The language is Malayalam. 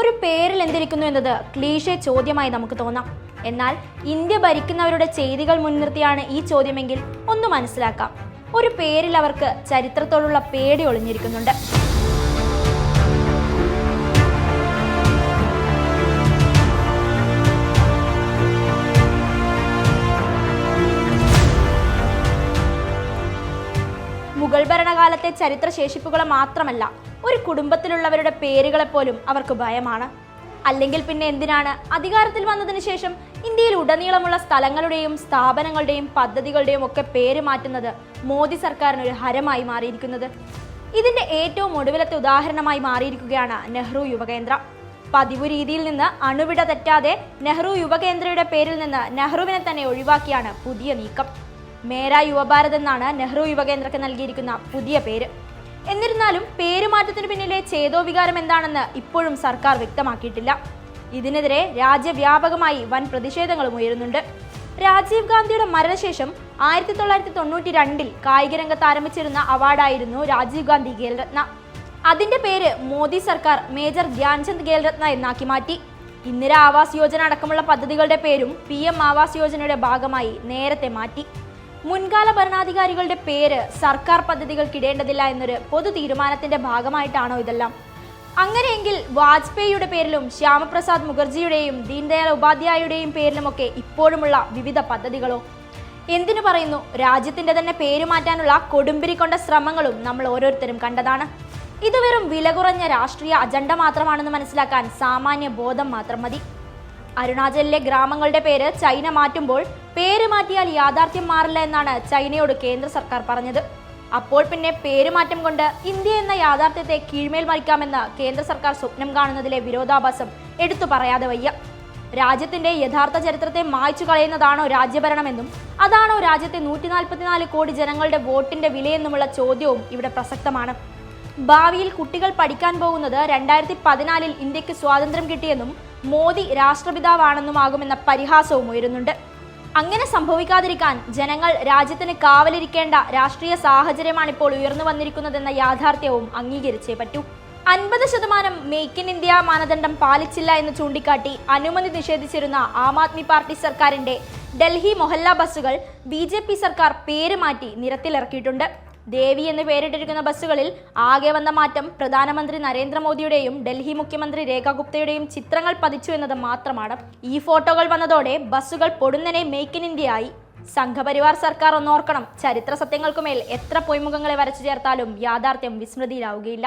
ഒരു പേരിൽ എന്തിരിക്കുന്നു എന്നത് ക്ലീഷേ ചോദ്യമായി നമുക്ക് തോന്നാം. എന്നാൽ ഇന്ത്യ ഭരിക്കുന്നവരുടെ ചെയ്തികൾ മുൻനിർത്തിയാണ് ഈ ചോദ്യമെങ്കിൽ ഒന്ന് മനസ്സിലാക്കാം. ഒരു പേരിൽ അവർക്ക് ചരിത്രത്തോടുള്ള പേടി ഒളിഞ്ഞിരിക്കുന്നുണ്ട്. മുഗൾ ഭരണകാലത്തെ ചരിത്ര ചരിത്രശേഷിപ്പുകളെ മാത്രമല്ല ഒരു കുടുംബത്തിലുള്ളവരുടെ പേരുകളെ പോലും അവർക്ക് ഭയമാണ്. അല്ലെങ്കിൽ പിന്നെ എന്തിനാണ് അധികാരത്തിൽ വന്നതിന് ശേഷം ഇന്ത്യയിൽ ഉടനീളമുള്ള സ്ഥലങ്ങളുടെയും സ്ഥാപനങ്ങളുടെയും പദ്ധതികളുടെയും ഒക്കെ പേര് മാറ്റുന്നത് മോദി സർക്കാരിന് ഒരു ഹരമായി മാറിയിരിക്കുന്നത്. ഇതിന്റെ ഏറ്റവും ഒടുവിലത്തെ ഉദാഹരണമായി മാറിയിരിക്കുകയാണ് നെഹ്റു യുവകേന്ദ്ര. പതിവ് രീതിയിൽ നിന്ന് അണുവിട തെറ്റാതെ നെഹ്റു യുവകേന്ദ്രയുടെ പേരിൽ നിന്ന് നെഹ്റുവിനെ തന്നെ ഒഴിവാക്കിയാണ് പുതിയ നീക്കം. മേര യുവഭാരത് എന്നാണ് നെഹ്റു യുവകേന്ദ്രക്ക് നൽകിയിരിക്കുന്ന പുതിയ പേര്. എന്നിരുന്നാലും പേരുമാറ്റത്തിന് പിന്നിലെ ചേതോവികാരം എന്താണെന്ന് ഇപ്പോഴും സർക്കാർ വ്യക്തമാക്കിയിട്ടില്ല. ഇതിനെതിരെ രാജ്യവ്യാപകമായി വൻ പ്രതിഷേധങ്ങളും ഉയരുന്നുണ്ട്. രാജീവ് ഗാന്ധിയുടെ മരണശേഷം ആയിരത്തി തൊള്ളായിരത്തി തൊണ്ണൂറ്റി രണ്ടിൽ കായിക രംഗത്ത് ആരംഭിച്ചിരുന്ന അവാർഡായിരുന്നു രാജീവ് ഗാന്ധി ഖേൽരത്ന അതിന്റെ പേര് മോദി സർക്കാർ മേജർ ധ്യാൻചന്ദ് ഖേൽരത്ന എന്നാക്കി മാറ്റി. ഇന്ദിര ആവാസ് യോജന അടക്കമുള്ള പദ്ധതികളുടെ പേരും പി എം ആവാസ് യോജനയുടെ ഭാഗമായി നേരത്തെ മാറ്റി. മുൻകാല ഭരണാധികാരികളുടെ പേര് സർക്കാർ പദ്ധതികൾക്കിടേണ്ടതില്ല എന്നൊരു പൊതു തീരുമാനത്തിന്റെ ഭാഗമായിട്ടാണോ ഇതെല്ലാം? അങ്ങനെയെങ്കിൽ വാജ്പേയിയുടെ പേരിലും ശ്യാമപ്രസാദ് മുഖർജിയുടെയും ദീൻദയാൽ ഉപാധ്യായയുടെയും പേരിലുമൊക്കെ ഇപ്പോഴുമുള്ള വിവിധ പദ്ധതികളോ? എന്തിനു പറയുന്നു? രാജ്യത്തിന്റെ തന്നെ പേര് മാറ്റാനുള്ള കൊടുമ്പിരി കൊണ്ട ശ്രമങ്ങളും നമ്മൾ ഓരോരുത്തരും കണ്ടതാണ്. ഇത് വെറും വില കുറഞ്ഞ രാഷ്ട്രീയ അജണ്ട മാത്രമാണെന്ന് മനസ്സിലാക്കാൻ സാമാന്യ ബോധം മാത്രം മതി. അരുണാചലിലെ ഗ്രാമങ്ങളുടെ പേര് ചൈന മാറ്റുമ്പോൾ പേര് മാറ്റിയാൽ യാഥാർത്ഥ്യം മാറില്ല എന്നാണ് ചൈനയോട് കേന്ദ്ര സർക്കാർ പറഞ്ഞത്. അപ്പോൾ പിന്നെ പേരുമാറ്റം കൊണ്ട് ഇന്ത്യ എന്ന യാഥാർത്ഥ്യത്തെ കീഴ്മേൽ മറിക്കാമെന്ന് കേന്ദ്ര സർക്കാർ സ്വപ്നം കാണുന്നതിലെ വിരോധാഭാസം എടുത്തു പറയാതെ വയ്യ. രാജ്യത്തിന്റെ യഥാർത്ഥ ചരിത്രത്തെ മായ്ച്ചു കളയുന്നതാണോ രാജ്യഭരണമെന്നും അതാണോ രാജ്യത്തെ നൂറ്റി നാൽപ്പത്തിനാല് കോടി ജനങ്ങളുടെ വോട്ടിന്റെ വിലയെന്നുമുള്ള ചോദ്യവും ഇവിടെ പ്രസക്തമാണ്. ഭാവിയിൽ കുട്ടികൾ പഠിക്കാൻ പോകുന്നത് രണ്ടായിരത്തി പതിനാലിൽ ഇന്ത്യയ്ക്ക് സ്വാതന്ത്ര്യം കിട്ടിയെന്നും മോദി രാഷ്ട്രപിതാവാണെന്നുമാകുമെന്ന പരിഹാസവും ഉയരുന്നുണ്ട്. അങ്ങനെ സംഭവിക്കാതിരിക്കാൻ ജനങ്ങൾ രാജ്യത്തിന് കാവലിരിക്കേണ്ട രാഷ്ട്രീയ സാഹചര്യമാണ് ഇപ്പോൾ ഉയർന്നു വന്നിരിക്കുന്നതെന്ന യാഥാർത്ഥ്യവും അംഗീകരിച്ചേ പറ്റൂ. അൻപത് ശതമാനം മേക്ക് ഇൻ ഇന്ത്യ മാനദണ്ഡം പാലിച്ചില്ല എന്ന് ചൂണ്ടിക്കാട്ടി അനുമതി നിഷേധിച്ചിരുന്ന ആം ആദ്മി പാർട്ടി സർക്കാരിന്റെ ഡൽഹി മൊഹല്ല ബസ്സുകൾ ബി സർക്കാർ പേര് മാറ്റി നിരത്തിലിറക്കിയിട്ടുണ്ട്. ദേവി എന്ന് പേരിട്ടിരിക്കുന്ന ബസ്സുകളിൽ ആകെ വന്ന മാറ്റം പ്രധാനമന്ത്രി നരേന്ദ്രമോദിയുടെയും ഡൽഹി മുഖ്യമന്ത്രി രേഖ ഗുപ്തയുടെയും ചിത്രങ്ങൾ പതിച്ചു എന്നത് മാത്രമാണ്. ഈ ഫോട്ടോകൾ വന്നതോടെ ബസ്സുകൾ പൊടുന്നനെ മേക്ക് ഇൻ ഇന്ത്യ ആയി. സംഘപരിവാർ സർക്കാർ ഒന്നോർക്കണം. ചരിത്ര സത്യങ്ങൾക്കുമേൽ എത്ര പൊയ്മുഖങ്ങളെ വരച്ചു ചേർത്താലും യാഥാർത്ഥ്യം വിസ്മൃതിയിലാവുകയില്ല.